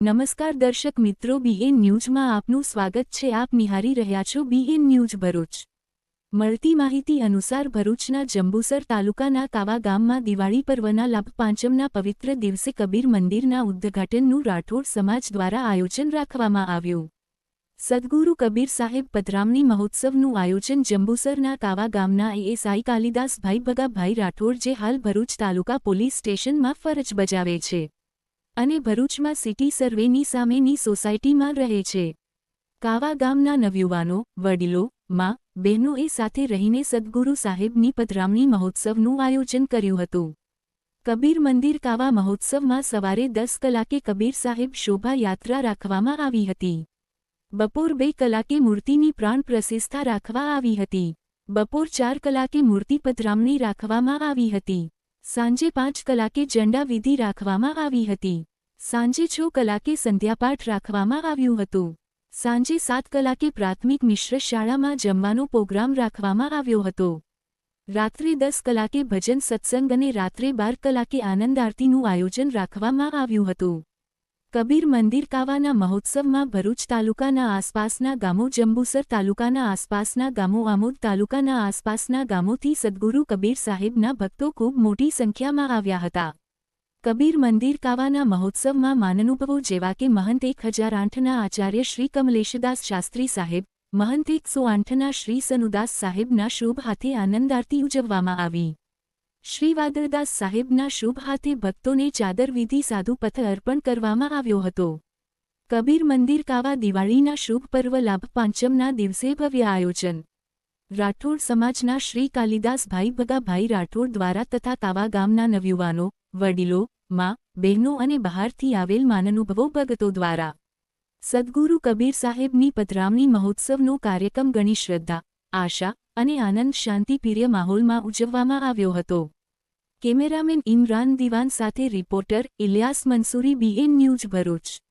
નમસ્કાર દર્શક મિત્રો બીએન ન્યૂઝમાં આપનું સ્વાગત છે. આપ નિહારી રહ્યા છો બીએન ન્યૂઝ ભરૂચ. મળતી માહિતી અનુસાર ભરૂચના જંબુસર તાલુકાના કાવા ગામમાં દિવાળી પર્વના લાભ પાંચમના પવિત્ર દિવસે કબીર મંદિરના ઉદ્ઘાટનનું રાઠોડ સમાજ દ્વારા આયોજન રાખવામાં આવ્યું. સદગુરુ કબીર સાહેબ પધરામણી મહોત્સવનું આયોજન જંબુસરના કાવા ગામના એએસઆઈ કાલિદાસભાઈ ભગાભાઈ રાઠોડ જે હાલ ભરૂચ તાલુકા પોલીસ સ્ટેશનમાં ફરજ બજાવે છે. અને ભરૂચમાં સિટી સર્વેની સામેની સોસાયટીમાં રહે છે. કાવા ગામના નવયુવાનો, વડીલો, મા બહેનોએ સાથે રહીને સદગુરુ સાહેબની પધરામણી મહોત્સવનું આયોજન કર્યું હતું. કબીર મંદિર કાવા મહોત્સવમાં સવારે દસ કલાકે કબીર સાહેબ શોભાયાત્રા રાખવામાં આવી હતી. બપોર બે કલાકે મૂર્તિની પ્રાણ પ્રતિષ્ઠા રાખવા આવી હતી. બપોર ચાર કલાકે મૂર્તિ પધરામણી રાખવામાં આવી હતી. સાંજે પાંચ કલાકે ઝંડા વિધિ રાખવામાં આવી હતી. સાંજે છ કલાકે સંધ્યાપાઠ રાખવામાં આવ્યું હતું. સાંજે સાત કલાકે પ્રાથમિક મિશ્ર શાળામાં જમવાનો પ્રોગ્રામ રાખવામાં આવ્યો હતો. રાત્રે દસ કલાકે ભજન સત્સંગ અને રાત્રે બાર કલાકે આનંદ આરતીનું આયોજન રાખવામાં આવ્યું હતું. કબીર મંદિર કાવાના મહોત્સવમાં ભરૂચ તાલુકાના આસપાસના ગામો જંબુસર તાલુકાના આસપાસના ગામો આમોદ તાલુકાના આસપાસના ગામોથી સદગુરુ કબીર સાહેબના ભક્તો ખૂબ મોટી સંખ્યામાં આવ્યા હતા. કબીર મંદિર કાવાના મહોત્સવમાં માનનુભવો જેવા કે મહંત એક હજાર આઠના આચાર્ય શ્રી કમલેશદાસ શાસ્ત્રી સાહેબ, મહંત એકસો આઠના શ્રી સનુદાસ સાહેબના શુભ હાથે આનંદ આરતી ઉજવવામાં આવી. શ્રી વાદળદાસ સાહેબના શુભ હાથે ભક્તોને ચાદર વિધિ સાધુ પથ અર્પણ કરવામાં આવ્યો હતો. કબીર મંદિર કાવા દિવાળીના શુભ પર્વ લાભ પાંચમના દિવસે ભવ્ય આયોજન. રાઠોડ સમાજના શ્રી કાલિદાસભાઈ ભગાભાઈ રાઠોડ દ્વારા તથા કાવા ગામના નવયુવાનો, વડીલો, મા, બહેનો અને બહારથી આવેલ માનનુભવો ભગતો દ્વારા. સદગુરુ કબીર સાહેબની પધરામણી મહોત્સવનો કાર્યક્રમ ઘણી શ્રદ્ધા આશા અને આનંદ શાંતિપ્રિય માહોલમાં ઉજવવામાં આવ્યો હતો. કેમેરામેન ઇમરાન દિવાન સાથે reporter Ilyas Mansuri BN news Bharuch.